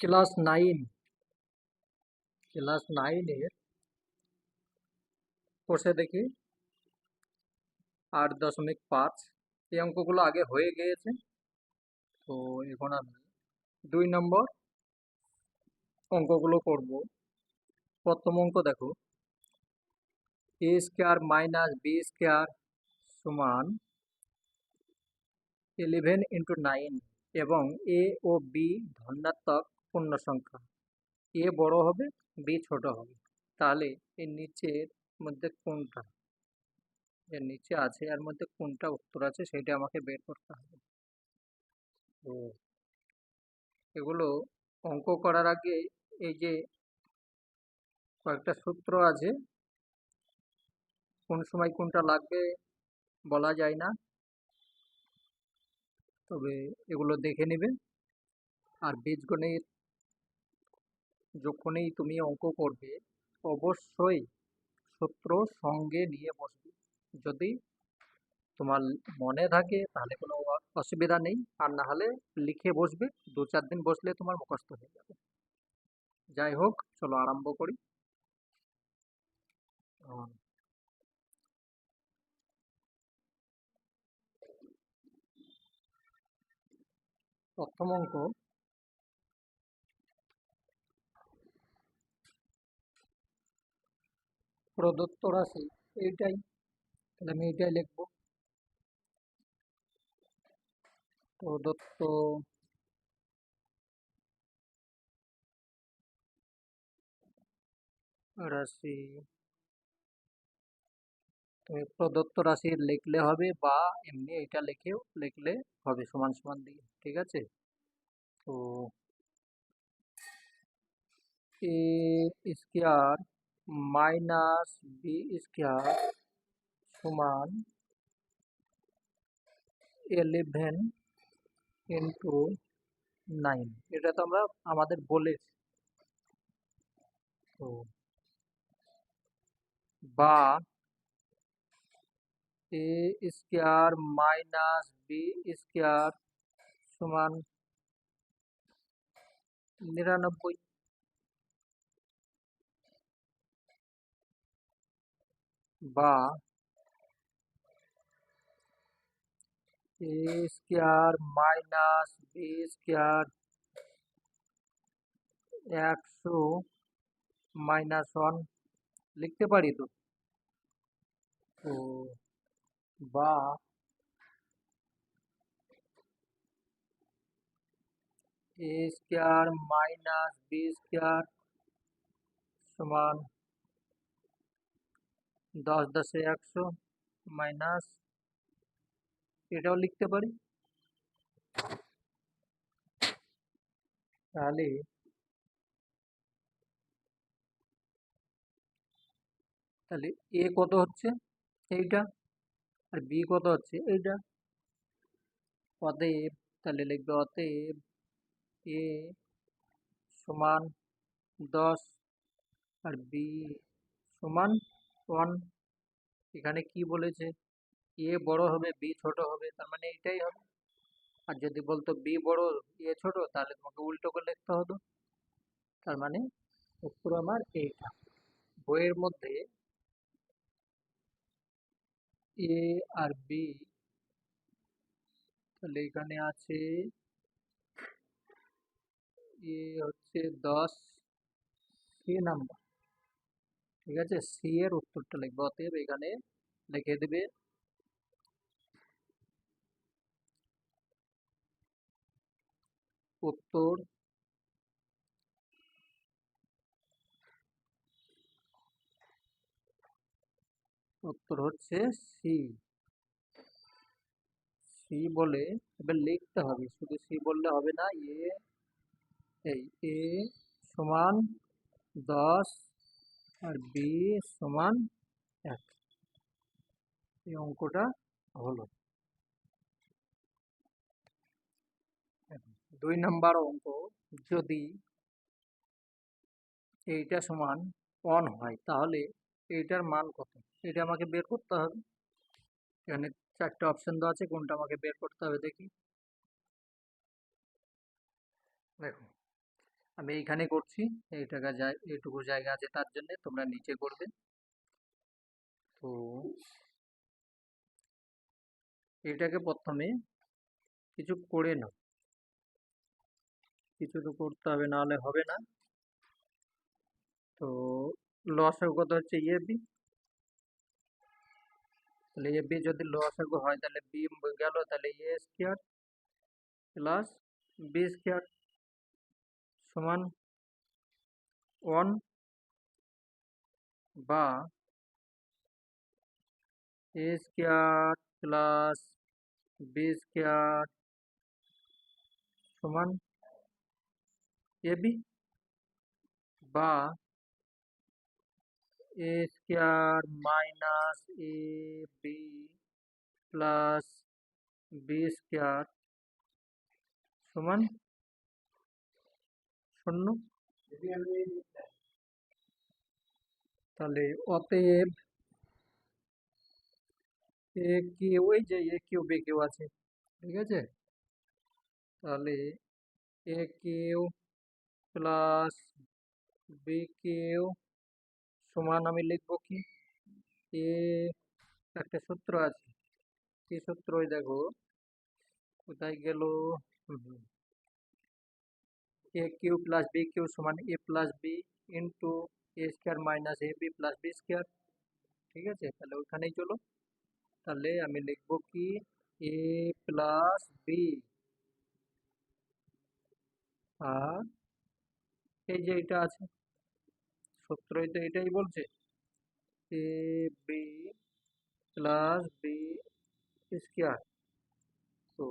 Class nine. Class নাইনের কোর্সে দেখি আট দশমিক পাঁচ। এই অঙ্কগুলো আগে হয়ে গিয়েছে। তো এখন আমি দুই নম্বর অঙ্কগুলো করব। প্রথম অঙ্ক দেখো। A square minus B square সমান ইলেভেন ইন্টু নাইন এবং এ ও বি ধনাত্মক পূর্ণ সংখ্যা। এ বড় হবে বি ছোট হবে। তাহলে এর নিচের মধ্যে কোনটা? এর নিচে আছে, এর মধ্যে কোনটা উত্তর আছে সেটা আমাকে বের করতে হবে। তো এগুলো অঙ্ক করার আগে এই যে কয়েকটা সূত্র আছে, কোন সময় কোনটা লাগবে বলা যায় না। তবে এগুলো দেখে নেবে। আর বীজগণিত যখনই তুমি অঙ্ক করবে, অবশ্যই সূত্র সঙ্গে নিয়ে বসবে। যদি তোমার মনে থাকে, তাহলে কোনো অসুবিধা নেই। আর না হলে লিখে বসবে। দু চার দিন বসলে তোমার মুখস্থ হয়ে যাবে। যাই হোক, চলো আরম্ভ করি। প্রথম অঙ্ক প্রদত্ত রাশি এইটাই। তাহলে আমি এইটাই লিখব। প্রদত্ত রাশি তুমি প্রদত্ত রাশি লিখলে হবে বা এমনি এটা লিখেও লিখলে হবে সমান সমান দিয়ে, ঠিক আছে? তো A square minus B square সমান এলেভেন ইন্টু নাইন এটা তো আমরা আমাদের বলেছি তো বা A square minus B square সমান নিরানব্বই। বা A square minus B square একশো মাইনাস ওয়ান লিখতে পারি তো তো বা A square minus B square সমান দশ দশে একশো মাইনাস, এটাও লিখতে পারি? তাহলে তাহলে এ কত হচ্ছে? এইটা? আর বি কত হচ্ছে? এইটা? অতএব তাহলে লিখবে অতএব এ সমান দশ আর বি সমান ওয়ান এখানে কি বলেছে? এ বড় হবে বি ছোট হবে, তার মানে এইটাই হবে। আর যদি বলতো বি বড় এ ছোট, তাহলে তোমাকে উল্টো করে লিখতে হতো। তার মানে উত্তর আমার এইটা। বইয়ের মধ্যে এ আর বি তাহলে এখানে আছে এ হচ্ছে দশ সি নাম্বার। ঠিক আছে? সি এর উত্তরটা লিখব। অতএব এখানে লিখে দেবে উত্তর উত্তর হচ্ছে সি সি বলে এবার লিখতে হবে। শুধু সি বললে হবে না। এ এই এ সমান দশ আর বি সমান এক। এই অঙ্কটা হলো। দুই নাম্বার অঙ্ক, যদি এইটা সমান অন হয়, তাহলে এইটার মান কত? এটা আমাকে বের করতে হবে। এখানে চারটে অপশন দেওয়া আছে, কোনটা আমাকে বের করতে হবে দেখি। দেখো আমি এইখানে করছি, এই টাকা এইটুকু জায়গা আছে তার জন্য তোমরা নিচে করবে। তো এটাকে প্রথমে কিছু করে নাও। কিছু তো করতে হবে, নাহলে হবে না। তো লসাগু কত হচ্ছে? এ বি তাহলে এ বি যদি লসাগু হয়, তাহলে বি গেল, তাহলে A square plus B square সমান ওয়ান বা A square plus B square সমান এ বি বা A square minus A B plus B square সমান শূন্য তাহলে অতএব এ কিউ ওই যে এ কিউ বি কিউ আছে ঠিক আছে? তাহলে A cube plus B cube সমান আমি লিখব কি? এ একটা সূত্র আছে। কি সূত্র? দেখো কোথায় গেল? A cube plus B cube সমান A plus B into A square minus A B plus B square ঠিক আছে? তাহলে ওইখানেই চলো। তাহলে আমি লিখব কি? এ প্লাস বি আর এই যে এটা আছে। সূত্রই তো এটাই বলছে। A B plus B square তো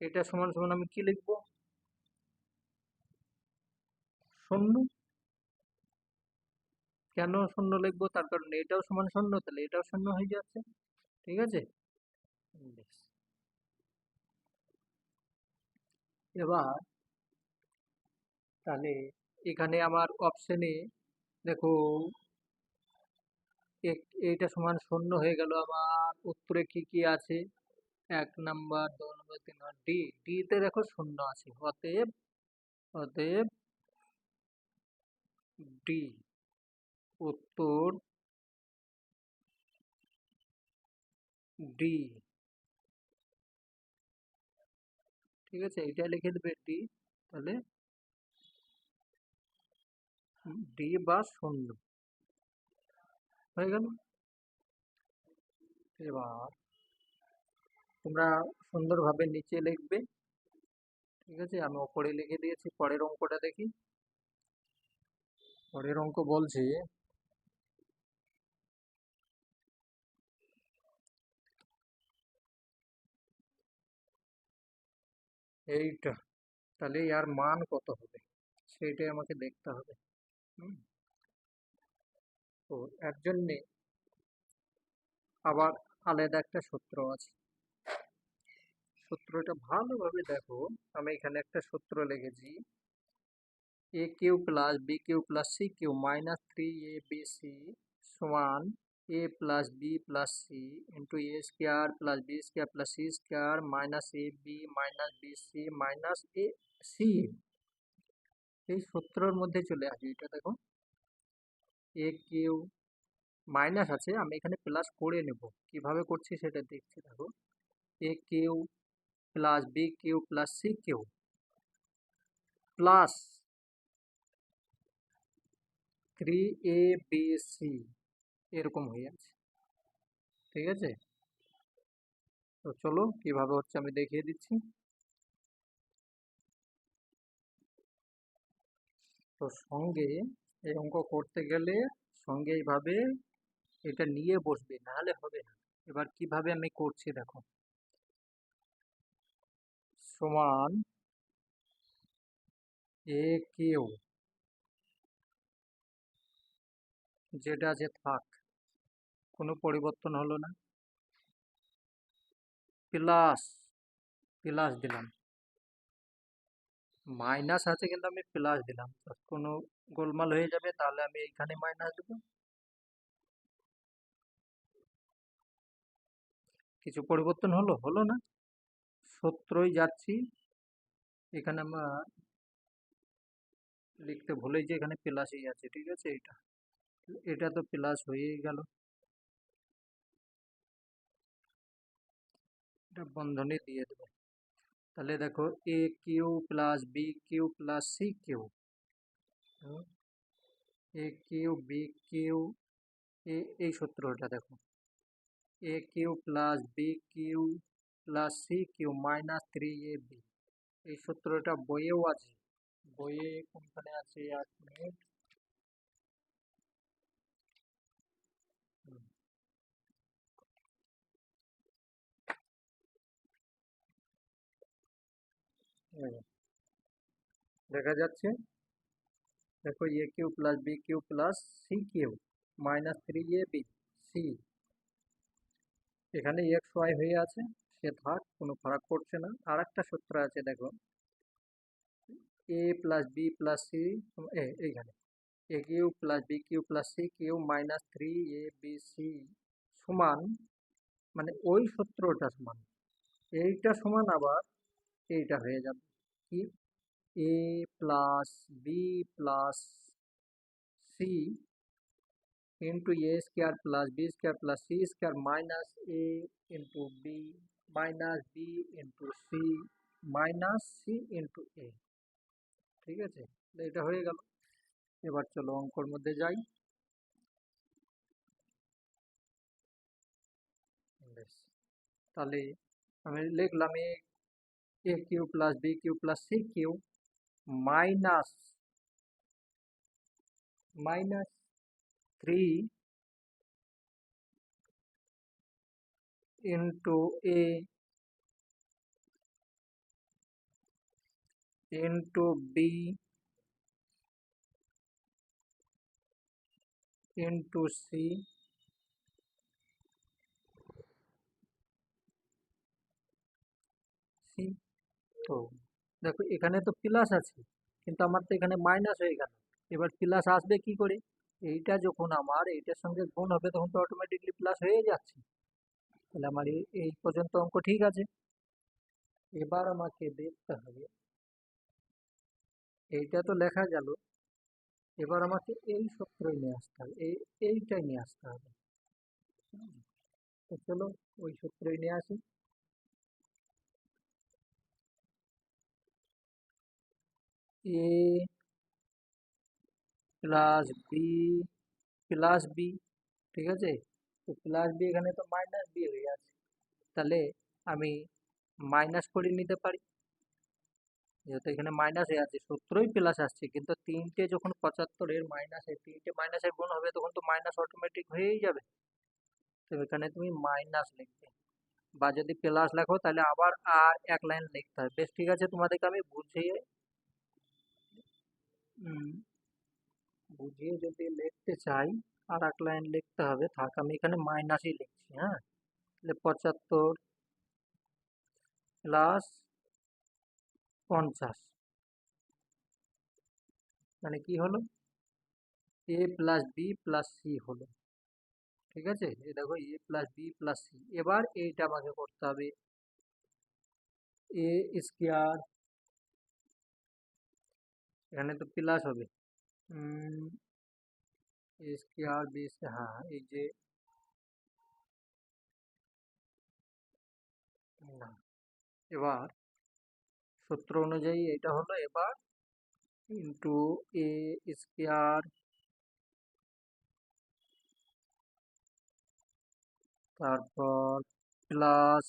এটা সমান সমান আমি কি লিখব? শূন্য? কেন শূন্য লিখব? তার কারণ এটাও সমান শূন্য, তাহলে এটাও শূন্য হয়ে যাচ্ছে। ঠিক আছে। এবার তাহলে এখানে আমার অপশনে দেখো এইটা সমান শূন্য হয়ে গেল আমার। উত্তরে কি কি আছে? এক নাম্বার, দু নম্বর, তিন নম্বর, ডি। ডিতে দেখো শূন্য আছে। অতএব অতএব ডি উত্তর ডি। ঠিক আছে এটা লিখে দেবে ডি, তাহলে ডি বা শূন্য। হয়ে গেল। এবার তোমরা সুন্দরভাবে নিচে লিখবে। ঠিক আছে, আমি ওপরে লিখে দিয়েছি, পরের অঙ্কটা দেখি। পরের অঙ্ক বলছে। এইটা, তাহলে ইয়ার মান কত হবে? সেইটাই আমাকে দেখতে হবে। হুম। তো এর জন্যে আবার আলাদা একটা সূত্র আছে। সূত্রটা ভালোভাবে দেখো, আমি এখানে একটা সূত্র লিখেছি। A cube plus B cube plus C cube minus three A B C সমান A plus B plus C into A square plus B square plus C square minus A B minus B C minus A C এই সূত্রের মধ্যে চলে আসবে এটা দেখো। A Q minus আছে, আমি এখানে প্লাস করে নেব। কীভাবে করছি সেটা দেখছি, দেখো। A cube plus B cube plus C cube plus three A B C এরকম হয়ে আছে ঠিক আছে? তো চলো, কীভাবে হচ্ছে আমি দেখিয়ে দিচ্ছি। তো সঙ্গে এই অঙ্ক করতে গেলে সঙ্গে এইভাবে এটা নিয়ে বসবে, নাহলে হবে না। এবার কীভাবে আমি করছি দেখো। সমান এ কিউ যেটা আছে থাক, কোনো পরিবর্তন হলো না। প্লাস প্লাস দিলাম। মাইনাস আছে কিন্তু আমি প্লাস দিলাম। কোনো গোলমাল হয়ে যাবে তাহলে আমি এখানে মাইনাস দেব। কিছু পরিবর্তন হলো? হলো না। সূত্রই যাচ্ছি। এখানে আমার লিখতে ভুলেই যে এখানে প্লাসই আছে। ঠিক আছে এটা এটা তো প্লাস হয়েই গেল। এটা বন্ধনী দিয়ে দেবো। তাহলে দেখো A cube plus B cube plus C cube. A cube B cube A এই সূত্রটা দেখো। A cube plus B cube plus C cube minus three A B এই সূত্রটা বইয়েও আছে। বইয়ে কোনখানে আছে? এক মিনিট। দেখা যাচ্ছে, দেখো A cube plus B cube plus C cube minus three A B C এখানে এক্স ওয়াই হয়ে আছে, সে থাক, কোনো ফারাক পড়ছে না। আর একটা সূত্র আছে, দেখো। A plus B plus C এইখানে। A cube plus B cube plus C cube minus three A B C সমান মানে ওই সূত্রটা সমান। এইটা সমান আবার এইটা হয়ে যাবে কি A plus B plus C into A square plus B square plus C square minus A into B minus B into C minus C into A ঠিক আছে তাহলে এটা হয়ে গেল এবার চলো অঙ্কর মধ্যে যাই বেশ তাহলে আমি লিখলাম এ A cube plus B cube plus C cube minus minus three into a, into b, into c C তো দেখো, এখানে তো প্লাস আছে, কিন্তু আমার তো এখানে মাইনাস হয়ে গেল। এবার প্লাস আসবে কি করে? এইটা যখন আমার এইটার সঙ্গে গুণ হবে, তখন তো অটোমেটিকলি প্লাস হয়ে যাচ্ছে। তাহলে আমার এই পর্যন্ত অঙ্ক ঠিক আছে। এবার আমাকে দেখতে হবে। এইটা তো লেখা গেল। এবার আমাকে এই সূত্রই নিয়ে আসতে হবে, এই, এইটাই নিয়ে আসতে হবে। তো চলো ওই সূত্রই নিয়ে আসি। A plus B plus B ঠিক আছে? তো প্লাস বি এখানে তো মাইনাস বি হয়ে আছে তাহলে আমি মাইনাস করে নিতে পারি। যেহেতু এখানে মাইনাস হয়ে আছে, সূত্রই প্লাস আসছে। কিন্তু তিনটে যখন পঁচাত্তরের মাইনাসে তিনটে মাইনাসের গুণ হবে, তখন তো মাইনাস অটোমেটিক হয়েই যাবে। তো এখানে তুমি মাইনাস লিখবে। বা যদি প্লাস লেখো, তাহলে আবার আর এক লাইন লিখতে হবে। বেশ, ঠিক আছে? তোমাদেরকে আমি বুঝিয়ে বুঝিয়ে যদি লিখতে চাই আর এক লাইন লিখতে হবে। থাক, আমি এখানে মাইনাসই লিখছি হ্যাঁ? তাহলে পঁচাত্তর প্লাস পঞ্চাশ। মানে কি হলো? A plus B plus C হলো। ঠিক আছে? এই দেখো A plus B plus C এবার এইটা আমাকে করতে হবে। এ স্কোয়ার এখানে তো প্লাস হবে স্কোয়ার বি হ্যাঁ এই যে এবার সূত্র অনুযায়ী এটা হলো এবার ইন্টু এ স্কোয়ার তারপর plus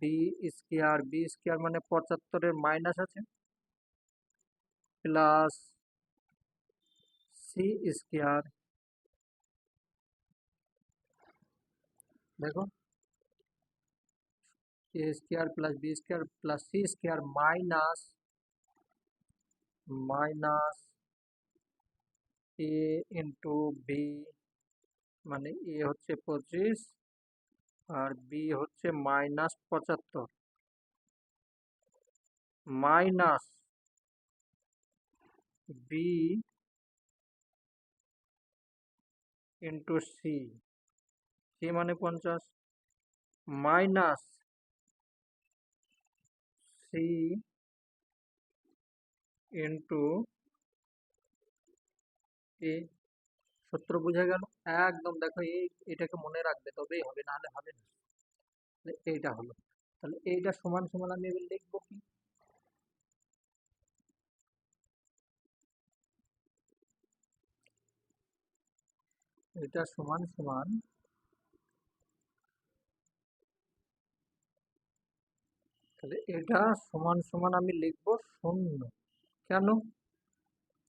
B square B square মানে পঁচাত্তরের মাইনাস আছে প্লাস সি স্কোয়ার দেখো A square plus B square plus C square minus minus A into B মানে এ হচ্ছে পঁচিশ আর বি হচ্ছে মাইনাস পঁচাত্তর minus B into C C মানে পঞ্চাশ। মাইনাস সি ইন্টু এ সূত্র বোঝা গেল? একদম, দেখো এই, এটাকে মনে রাখবে, তবেই হবে, নাহলে হবে না। এইটা হলো। তাহলে এইটা সমান সমান আমি এবার লিখব কি? এটা সমান সমান তাহলে এটা সমান সমান আমি লিখব শূন্য। কেন?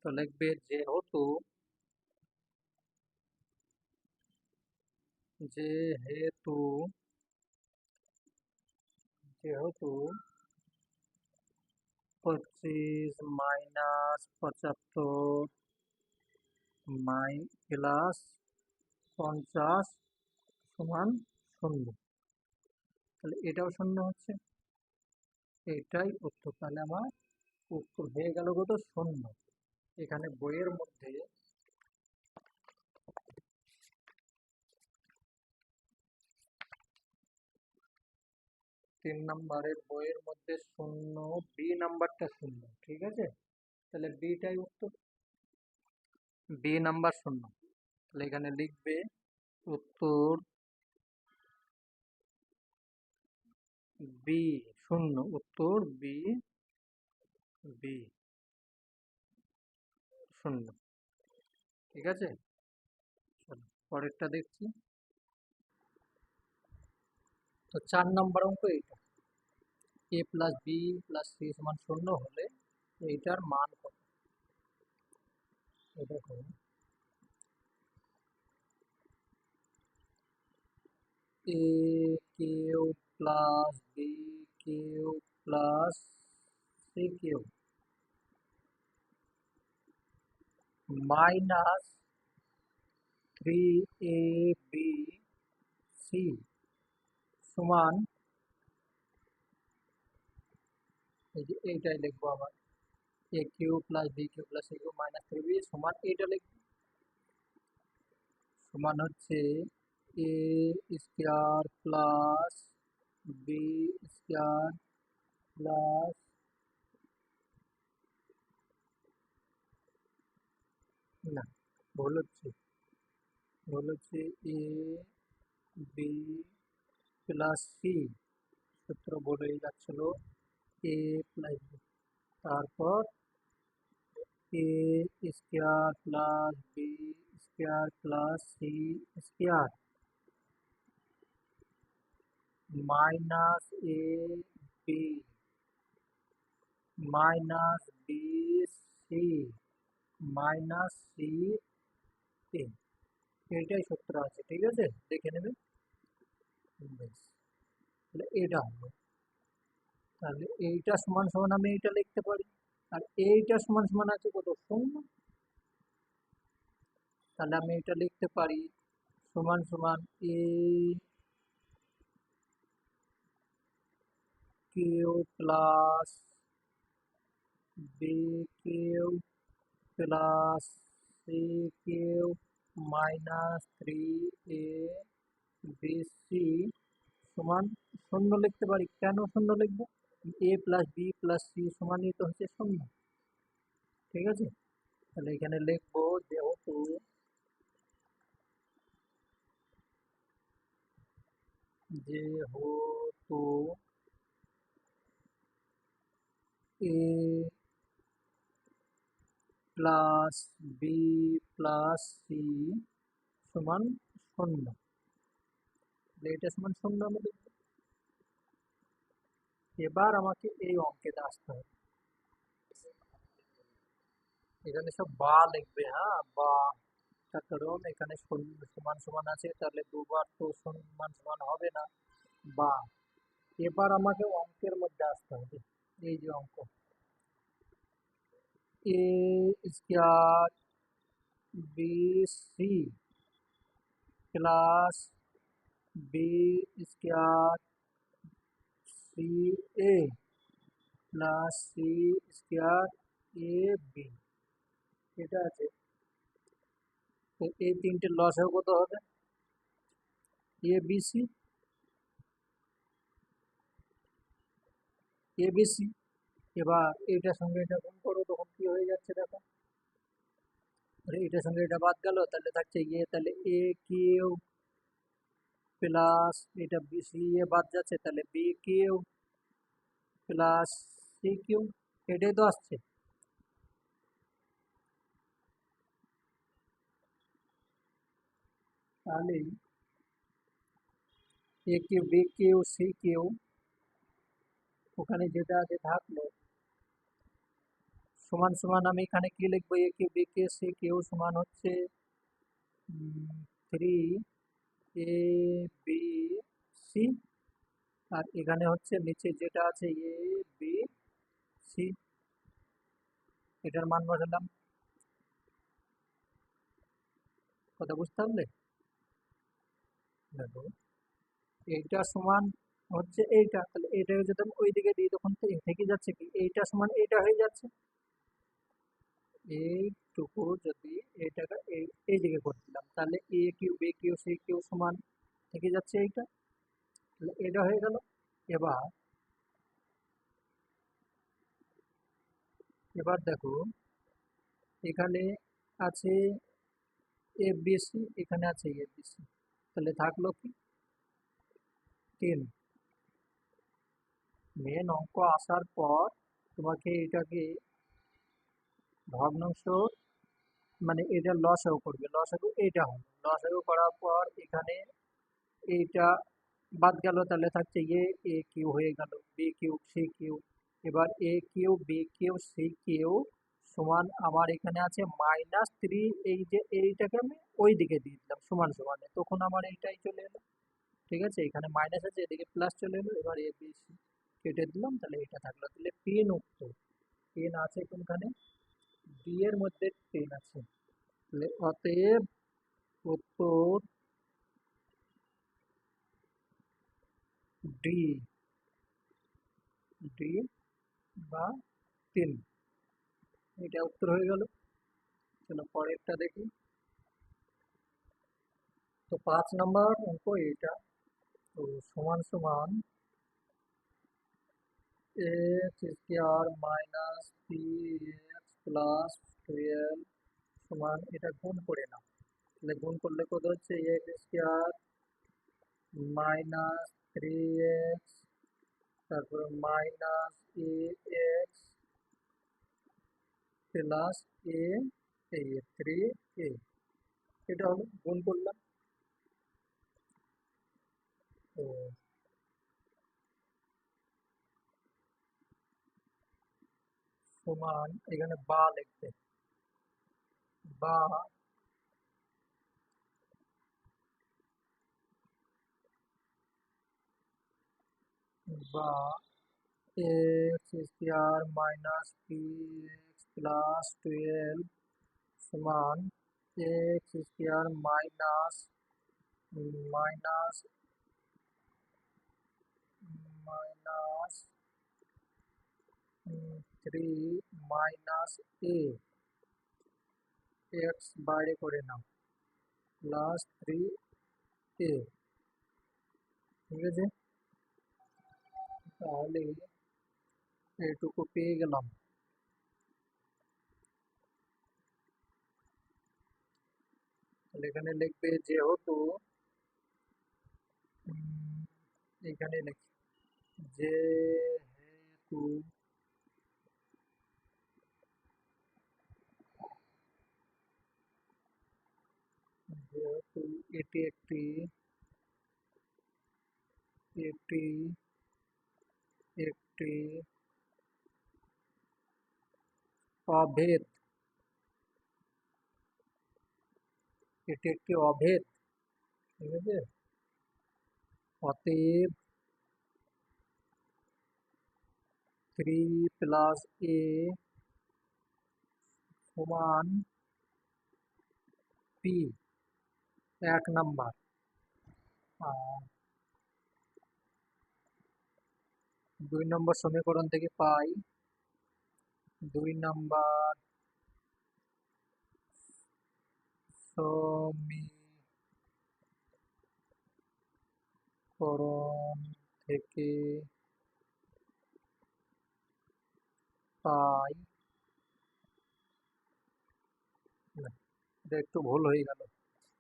তো লিখবে যেহেতু যেহেতু যেহেতু পঁচিশ মাইনাস পঁচাত্তর মাই, প্লাস পঞ্চাশ সমান শূন্য। তাহলে এটাও শূন্য হচ্ছে। এটাই উত্তর। তাহলে আমার উত্তর হয়ে গেল কত? শূন্য। এখানে বইয়ের মধ্যে তিন নম্বরের বইয়ের মধ্যে শূন্য, বি নাম্বারটা শূন্য, ঠিক আছে? তাহলে বিটাই উত্তর। বি নাম্বার শূন্য। তাহলে এখানে লিখবে উত্তর বি শূন্য উত্তর বি বি শূন্য ঠিক আছে? পরেরটা দেখছি। তো চার নম্বর অঙ্ক এইটা। A plus B plus C সমান শূন্য হলে এইটার মান কত? এই দেখো A cube plus B cube plus C cube minus three A B C সমান এই যে এইটাই লিখব আবার A cube plus B cube plus C cube minus three B সমান এইটা লিখব সমান হচ্ছে A square plus B square plus না ভুল হচ্ছে ভুল হচ্ছে এ বি প্লাস সি সূত্র বলে যাচ্ছিল এ প্লাস বি তারপর A square plus B square plus C square minus A B, minus B C, minus C A. এইটাই সূত্র আছে, ঠিক আছে? দেখে নেবে? বেশ। তাহলে এটা হলো তাহলে এইটা সমান সমান আমি এইটা লিখতে পারি। আর এইটা সমান সমান আছে কত? শূন্য। তাহলে আমি এটা লিখতে পারি। সমান সমান A cube plus B cube plus C cube minus three A B C সমান শূন্য লিখতে পারি। কেন শূন্য লিখব? A plus B plus C সমানই তো হচ্ছে শূন্য। ঠিক আছে? তাহলে এখানে লিখব যেহেতু যেহেতু A plus B plus C সমান শূন্য তাহলে এটা সমান শূন্য আমি লিখব এবার আমাকে এই অঙ্কেতে আসতে হবে এখানে সব বা লিখবে হ্যাঁ বা তার কারণ এখানে শূন্য সমান সমান আছে তাহলে দুবার তো সমান সমান হবে না বা এবার আমাকে অঙ্কের মধ্যে আসতে হবে এই যে অঙ্ক A square B C plus B square C A plus C square A B এটা আছে তো এই তিনটে লসেও কত হবে A B C A B C এবার এটার সঙ্গে এটা গুণ করো, তখন কি হয়ে যাচ্ছে দেখো। আর তাহলে এটার সঙ্গে এটা বাদ গেল, তাহলে থাকছে ইয়ে তাহলে এ কিউ প্লাস এটা বি সি এ বাদ যাচ্ছে, তাহলে B cube plus C cube এটাই তো আসছে। তাহলে A cube B cube C cube ওখানে যেটা আছে থাকল। সমান সমান আমি এখানে কি লিখব? A cube B cube C cube সমান হচ্ছে থ্রি এ, বি, সি, আর এখানে হচ্ছে নিচে যেটা আছে, এ, বি, সি। এটার মান বসালাম। কথা বুঝতে পারলে? দেখো, এইটা সমান হচ্ছে এইটা, তাহলে এইটাকে যদি আমি ওই দিকে দিই তখন থেকে যাচ্ছে কি? এইটা সমান এইটা হয়ে যাচ্ছে। এইটুকু যদি এইটাকে এই এই দিকে করে দিলাম, তাহলে A cube, B cube, C cube সমান থেকে যাচ্ছে এইটা। তাহলে এটা হয়ে গেল। এবার এবার দেখো, এখানে আছে এ বিসি এখানে আছে এ বিসি তাহলে থাকল কি? তিন। মেন অঙ্ক আসার পর তোমাকে এটাকে ভগ্নাংশ মানে এটা লসাগু করবে। লসাগু এইটা হবে। লসাগু করার পর এখানে এইটা বাদ গেল। তাহলে থাকছে এ এ কিউ হয়ে গেল বি কিউ সি কিউ এবার A cube B cube C cube সমান আমার এখানে আছে মাইনাস থ্রি এই যে এইটাকে আমি ওই দিকে দিয়ে দিলাম, সমান সমানে। তখন আমার এইটাই চলে এলো। ঠিক আছে? এখানে মাইনাস আছে, এদিকে প্লাস চলে এলো। এবার এ বি সি কেটে দিলাম, তাহলে এটা থাকল। তাহলে পেন উত্তর পেন আছে কোনখানে? ডি এর মধ্যে পেন আছে। তাহলে অতএব উত্তর ডি ডি বা তিন এটা উত্তর হয়ে গেল। চলো পরেরটা দেখি। তো পাঁচ নাম্বার অঙ্ক এটা। তো সমান সমান X square minus P X plus twelve সমান এটা গুণ করে নাও তাহলে গুণ করলে কত হচ্ছে X square minus three X তারপরে minus A X plus A এই থ্রি এ এটা হলো গুণ করলাম তো সমান এখানে বা লিখবে বা। বা। X square minus P X plus twelve সমান X square minus minus minus three minus A X বাইরে করে নাও প্লাস থ্রি এ ঠিক আছে তাহলে এইটুকু পেয়ে গেলাম তাহলে এখানে লিখবে যেহেতু এখানে লিখি যেহেতু যেহেতু এটি একটি একটি একটি অভেদ এটি একটি অভেদ ঠিক আছে অতএব থ্রি প্লাস এ সমান পি এক নাম্বার। দুই নম্বর সমীকরণ থেকে পাই। দুই নাম্বার সমীকরণ থেকে পাই। এটা একটু ভুল হয়ে গেল।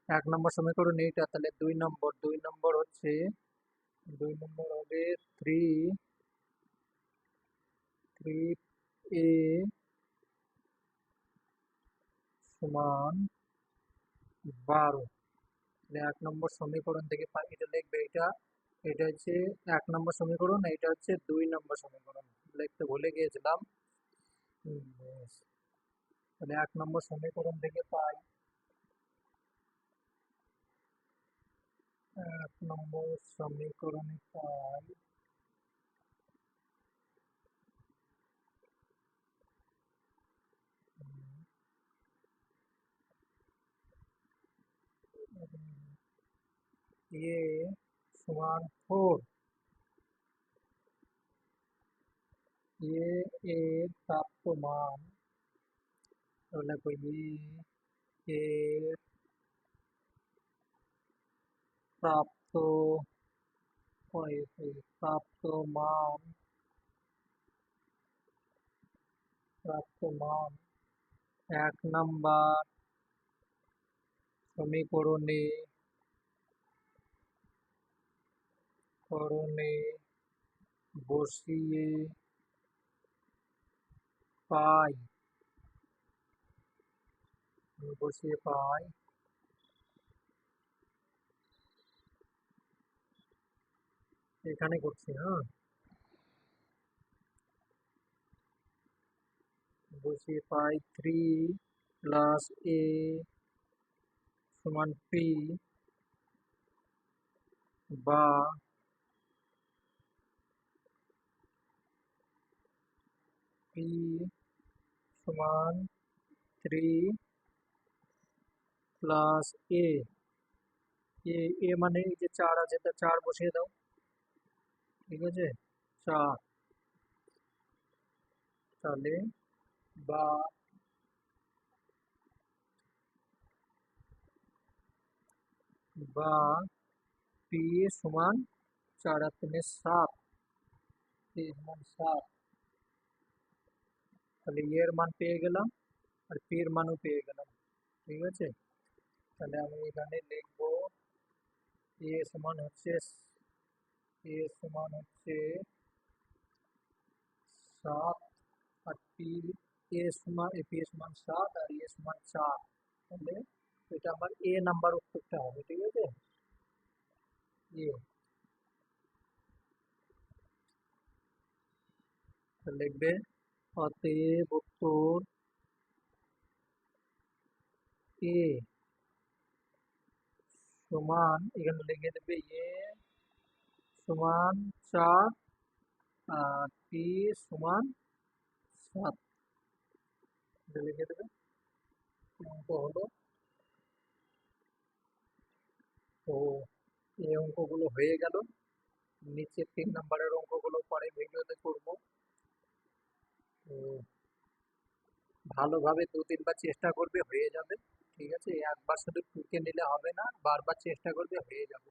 এক নম্বর সমীকরণ এইটা, তাহলে দুই নম্বর দুই নম্বর হচ্ছে, দুই নম্বর হবে থ্রি থ্রি এ সমান বারো। এক নম্বর সমীকরণ থেকে পাই এটা লিখবে এটা এটা হচ্ছে এক নম্বর সমীকরণ এটা হচ্ছে দুই নম্বর সমীকরণ। লিখতে ভুলে গিয়েছিলাম। তাহলে এক নম্বর সমীকরণ থেকে পাই এক নম্বর সমীকরণে পাই এ সমান ফোর এ এর প্রাপ্ত মান তাহলে এ এর প্রাপ্ত প্রাপ্ত মান। প্রাপ্ত মান এক নাম্বার। সমীকরণে করণে বসিয়ে পাই। বসিয়ে পাই। এখানে করছি হ্যাঁ। বসিয়ে পাই থ্রি প্লাস এ সমান পি বা পি সমান থ্রি প্লাস এ এ মানে এই যে চার আছে, তা চার বসিয়ে দাও। ঠিক আছে? চার তাহলে বা বা পি সমান চার আর তিনে সাত। পি সমান সাত। তাহলে এ এর মান পেয়ে গেলাম আর পি মানও পেয়ে গেলাম। ঠিক আছে? তাহলে আমি এখানে লিখব এ সমান হচ্ছে এ সমান হচ্ছে সাত আর পি এ সমান পি এ সমান সাত আর এ সমান চার তাহলে এটা আমার এ নাম্বার উত্তরটা হবে ঠিক আছে এ তো লিখবে অতএব উত্তর এ সমান এখানে লিখে দেবে এ সমান চার, আর পি সমান সাত। লিখে দেবে। অঙ্ক হলো। তো এই অঙ্কগুলো হয়ে গেল। নিচে তিন নাম্বারের অঙ্কগুলো পরে ভিডিওতে করব। তো ভালোভাবে দু তিনবার চেষ্টা করবে, হয়ে যাবে। ঠিক আছে? একবার শুধু টুকে নিলে হবে না, বারবার চেষ্টা করবে, হয়ে যাবে।